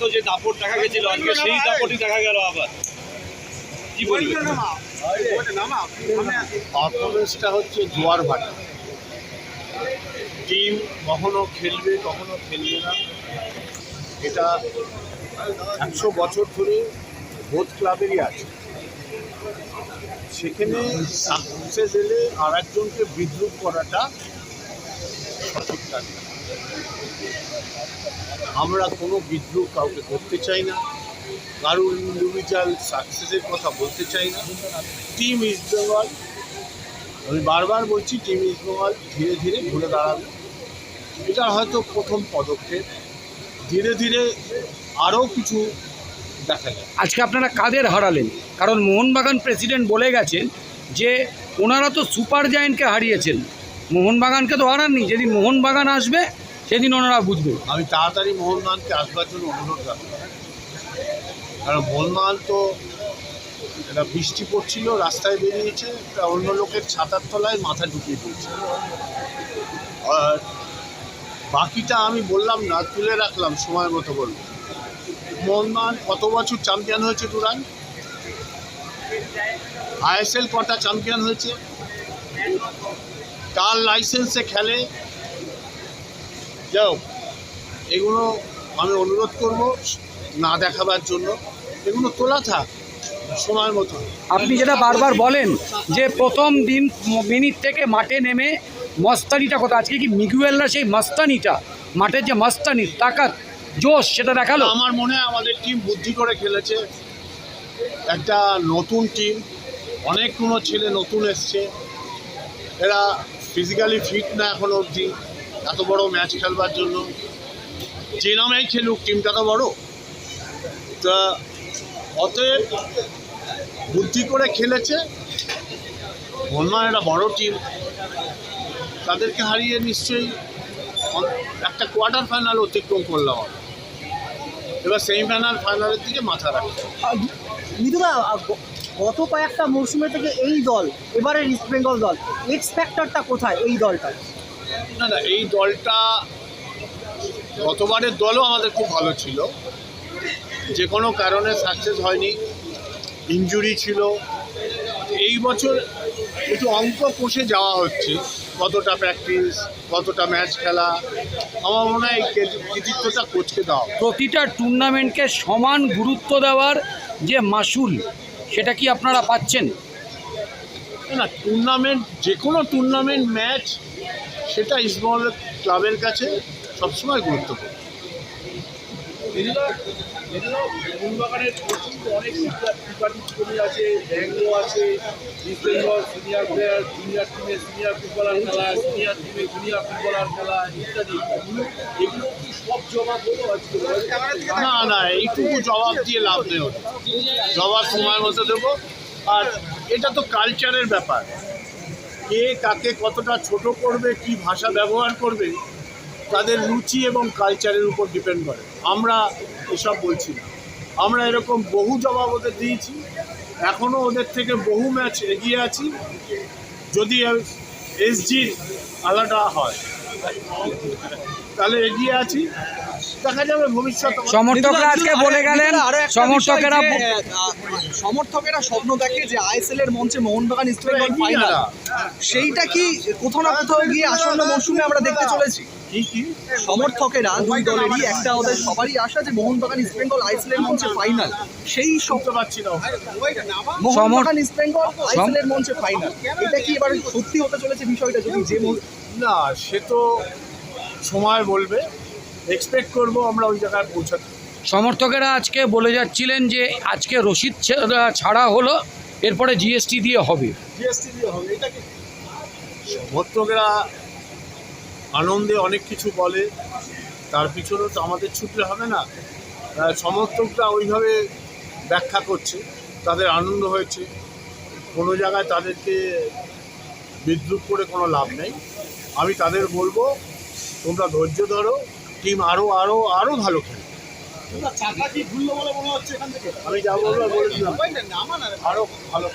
তো যে দাপট দেখা গেছিল, আজকে সেই দাপটই দেখা গেল আবার। কি হচ্ছে জোয়ার ভাটা। টিম কখনো খেলবে কখনো খেলবে না। এটা একশো বছর ধরে বোধ ক্লাবেরই আছে। সেখানে সাকসেস এলে আর একজনকে বিদ্রুপ করাটা সঠিক আমরা কোনো বিদ্রুপ কাউকে করতে চাই না। কারোর ইন্ডিভিজুয়াল সাকসেসের কথা বলতে চাই না। টিম ইস্ট আমি বারবার বলছি, টিম ইস্ট ধীরে ধীরে ঘুরে দাঁড়াবে। এটা হয়তো প্রথম পদক্ষেপ। ধীরে ধীরে আরও কিছু দেখা যায় আজকে আপনারা কাদের হারালেন? কারণ মোহনবাগান প্রেসিডেন্ট বলে গেছেন যে, ওনারা তো সুপার জায়েন্টকে হারিয়েছেন। মোহনবাগানকে তো হারাননি যেদিন মোহনবাগান আসবে, সেদিন ওনারা বুঝবে। আমি তাড়াতাড়ি মোহনবাগানকে আসবার জন্য অনুরোধ রাখব কারণ মোহনবাগান তো এটা বৃষ্টি পড়ছিল, রাস্তায় বেরিয়েছে অন্য লোকের ছাতার তলায় মাথা ঢুকিয়ে দিয়েছে। আর বাকিটা আমি বললাম না, তুলে রাখলাম সময় মতো বলব মোহনবাগান কত বছর চ্যাম্পিয়ন হয়েছে দুরান? আইএসএল কটা চ্যাম্পিয়ন হয়েছে? কার লাইসেন্সে খেলে। যাও এগুলো আমি অনুরোধ করব না দেখাবার জন্য। এগুলো তোলা থাক সময় মতো। আপনি যেটা বারবার বলেন যে প্রথম দিন মিনিট থেকে মাঠে নেমে মস্তানিটা কথা আজকে কি মিগুয়েলরা সেই মস্তানিটা? মাঠের যে মস্তানি তাকাত জোশ সেটা দেখাল? আমার মনে হয় আমাদের টিম বুদ্ধি করে খেলেছে। একটা নতুন টিম অনেকগুলো ছেলে নতুন এসছে। এরা ফিজিক্যালি ফিট না এখন অবধি, এত বড় ম্যাচ খেলবার জন্য যে নামেই খেলুক টিমটা তো বড় তা অতএব বুদ্ধি করে খেলেছে বললাম একটা বড় টিম তাদেরকে হারিয়ে নিশ্চয়ই একটা কোয়ার্টার ফাইনাল অতিক্রম করলাম। এবার সেমিফাইনাল ফাইনালের দিকে মাথা রাখতে হবে। গত কয়েকটা মরশুমে থেকে এই দল এবারে ইস্ট বেঙ্গল দল এক্স ফ্যাক্টরটা কোথায় এই দলটা না না এই দলটা গতবারের দলও আমাদের খুব ভালো ছিল। যে কোনো কারণে সাকসেস হয়নি ইনজুরি ছিল। এই বছর একটু অঙ্ক কষে যাওয়া হচ্ছে কতটা প্র্যাকটিস কতটা ম্যাচ খেলা। আমার মনে হয় কৃতিত্বটা কোচকে দেওয়া প্রতিটা টুর্নামেন্টকে সমান গুরুত্ব দেওয়ার যে মাসুল সেটা কি আপনারা পাচ্ছেন? না, না টুর্নামেন্ট যে কোনো টুর্নামেন্ট ম্যাচ সেটা ইসবল ক্লাবের কাছে সবসময় গুরুত্বপূর্ণ। ইত্যাদি। না না, এইটুকু জবাব দিয়ে লাভ নেই জবাব সময় মতো দেবো। আর এটা তো কালচারের ব্যাপার। কে কাকে কতটা ছোট করবে, কি ভাষা ব্যবহার করবে, তাদের রুচি এবং কালচারের উপর ডিপেন্ড করে। আমরা এসব বলছি না। আমরা এরকম বহু জবাব ওদের দিয়েছি। এখনও ওদের থেকে বহু ম্যাচ এগিয়ে আছি। যদি এসজি আলাদা হয় তাহলে এগিয়ে আছি। দেখা যাবে ভবিষ্যৎ। সমর্থকরা আজকে বলে গেলেন সমর্থকেরা সমর্থকেরা স্বপ্ন দেখে যে আইএসএল এর মঞ্চে মোহনবাগান ইস্ট বেঙ্গল এগিয়ে ফাইনাল সেইটা কি কোথাও না কোথাও গিয়ে আসন্ন মরশুমে আমরা দেখতে চলেছি? কি কি? সমর্থকেরা দুই দলেরই একটা ওদের সবারই আশা যে মোহনবাগান ইস্ট বেঙ্গল আইএসএল এর মঞ্চে ফাইনাল সেই স্বপ্ন পাচ্ছি না। মোহনবাগান ইস্ট বেঙ্গল আইএসএল এর মঞ্চে ফাইনাল এটা কি এবার সত্যি হতে চলেছে বিষয়টা যদি যে না সে তো সময় বলবে। এক্সপেক্ট করব আমরা ওই জায়গায় পৌঁছাতে। সমর্থকেরা আজকে বলে যাচ্ছিলেন যে আজকে রসিদ ছাড়া হলো এরপরে জিএসটি দিয়ে হবে। জিএসটি দিয়ে হবে এটা কি? সমর্থকেরা আনন্দে অনেক কিছু বলে তার পিছনেও তো আমাদের ছুটলে হবে না। সমর্থকরা ওইভাবে ব্যাখ্যা করছে তাদের আনন্দ হয়েছে। কোনো জায়গায় তাদেরকে বিদ্রুপ করে কোনো লাভ নেই আমি তাদের বলব তোমরা ধৈর্য ধরো টিম আরও আরও আরও ভালো খেলে আমি যা বলব বলেছিলাম আরও ভালো